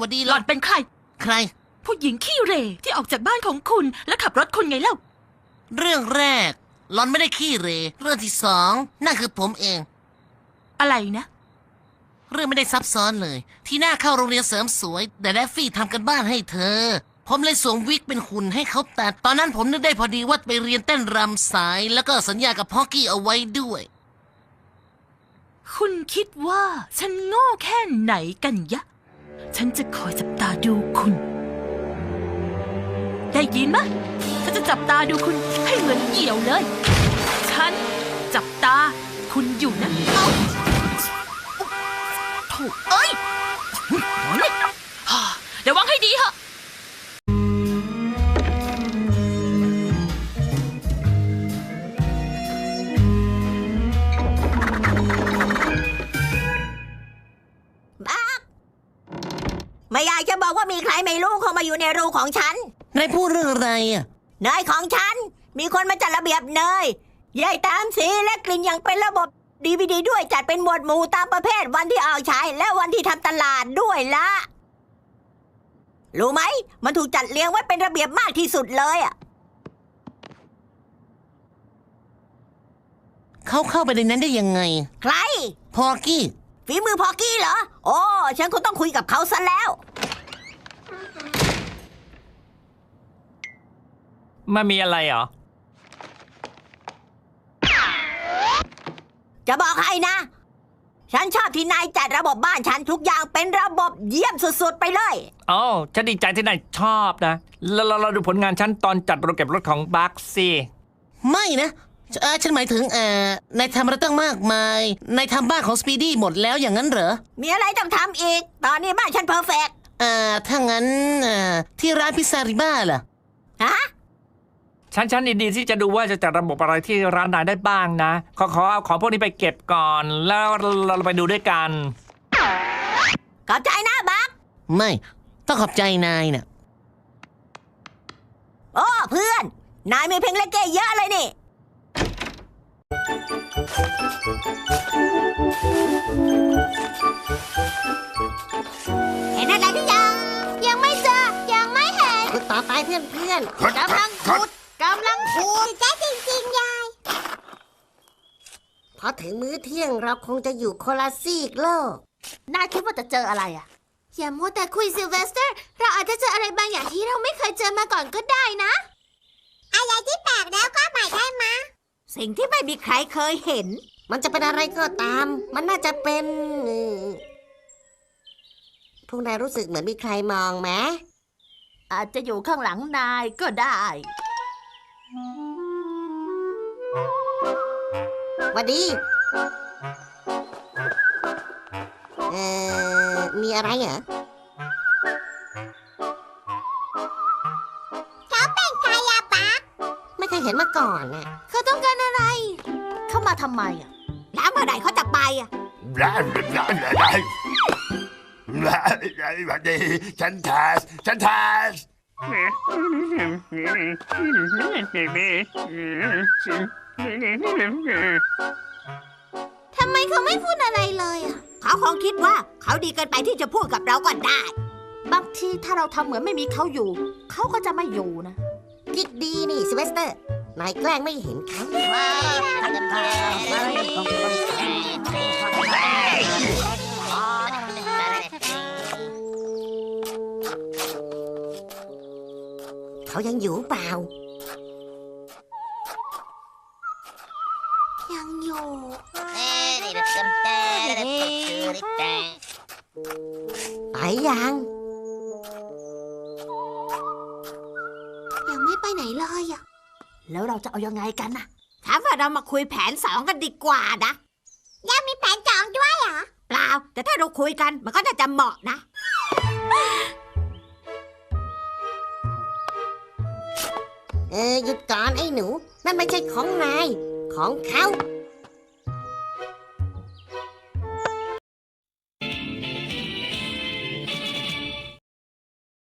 หวัดดีหหล่ล่ออนนเป็นใคร ใคร ผู้หญิงขี้เหร่ที่ออกจากบ้านของคุณและขับรถคุณไงเล่า เรื่องแรกหล่อนไม่ได้ขี้เหรเรื่องที่สองนั่นคือผมเอง อะไรนะ เรื่องไม่ได้ซับซ้อนเลย ที่หน้าเข้าโรงเรียนเสริมสวย แต่แดฟฟี่ทำกันบ้านให้เธอ ผมเลยสวมวิกเป็นหุ่นให้เขาตัดตอนนั้นผมนึกได้พอดีว่าไปเรียนเต้นรำสาย แล้วก็สัญญากับพ่อกกี้เอาไว้ด้วย คุณคิดว่าฉันโง่แค่ไหนกันยะ ฉันจะคอยจับตาดูคุณ ได้ยินไหมฉันจะจับตาดูคุณให้เหมือนเหยี่ยวเลย ฉันจับตาคุณอยู่นะเอ้า ไม่อยากจะบอกว่ามีใครไม่รู้เข้ามาอยู่ในรูของฉัน นายพูดเรื่องอะไรอะเนยของฉัน มีคนมาจัดระเบียบเนยใยตามสีและกลิ่นอย่างเป็นระบบดีวดีด้วยจัดเป็นหมวดหมู่ตามประเภทวันที่ออกใช้ และวันที่ทำตลาดด้วยละรู้ไหม มันถูกจัดเรียงไว้เป็นระเบียบมากที่สุดเลยอะเขาเข้าไปในนั้นได้ยังไง ใคร พอกกี้ ฝีมือพอกี้เหรอ โอ้ ฉันคงต้องคุยกับเขาซะแล้ว มันมีอะไรเหรอ จะบอกให้นะ ฉันชอบที่นายจัดระบบบ้านฉันทุกอย่างเป็นระบบเยี่ยมสุดๆไปเลย อ๋อฉันดีใจที่นายชอบนะ แล้วเราเราดูผลงานฉันตอนจัดโรงเก็บรถของบัคสิไม่นะ เอ่อฉันหมายถึงเอ่อนายทำอะไรตั้งมากมายนายทำบ้านของสปีดี้หมดแล้วอย่างนั้นเหรอ มีอะไรต้องทำอีก ตอนนี้บ้านฉันเพอร์เฟกเอ่อถ้างั้นเอ่อที่ร้านพิซซาริบ้าล่ะ ฮะ ฉันฉันยินดีที่จะดูว่าจะจัดระบบอะไรที่ร้านนายได้บ้างนะ ขอขอเอาของพวกนี้ไปเก็บก่อน แล้วเราไปดูด้วยกัน ขอบใจนะบักไม่ ต้องขอบใจนายน่ะ โอ้เพื่อน นายมีเพลงเล็กเก้เยอะเลยนี่ เห็นอะไรหรือยัง ยังไม่เจอ ยังไม่เห็น ต่อไปเพื่อนเพื่อนกำลังขุดกำลังขุดแจ๊จริงๆยาย พอถึงมื้อเที่ยงเราคงจะอยู่คนละซีกโลก นายคิดว่าจะเจออะไรอะ อย่ามัวแต่คุยซิลเวสเตอร์ เราอาจจะเจออะไรบางอย่างที่เราไม่เคยเจอมาก่อนก็ได้นะ อะไรที่แปลกแล้วก็ใหม่ได้มะ สิ่งที่ไม่มีใครเคยเห็น มันจะเป็นอะไรก็ตาม มันน่าจะเป็นเอ่อพวกนายรู้สึกเหมือนมีใครมองไหมอาจจะอยู่ข้างหลังนายก็ได้ หวัสดีเอ่อมีอะไรเหรอ ห็นมาก่อนน่ะเขาต้องการอะไร เข้ามาทำไมอะ แล้วเมื่อไหร่เขาจะไปอะ ได้ได้ได้ได้ได้ดีฉันทัสฉันทัสทำไมเขาไม่พูดอะไรเลยอะเขาคงคิดว่าเขาดีเกินไปที่จะพูดกับเราก็ได้ บางทีถ้าเราทำเหมือนไม่มีเขาอยู่ เขาก็จะไม่อยู่นะ คิดดีนี่ซิเวสเตอร์ นายแกล้งไม่เห็นเขาเขายังอยู่เปล่า ยังอยู่ไปยัง ยังไม่ไปไหนเลยอะ แล้วเราจะเอายังไงกันนะถามว่าเรามาคุยแผนสองกันดีกว่านะยังมีแผนจองด้วยเหรอ เปล่า แต่ถ้าเราคุยกันมันก็น่าจะเหมาะนะ เออหยุดก่อนไอ้หนู นั่นไม่ใช่ของนาย ของเขา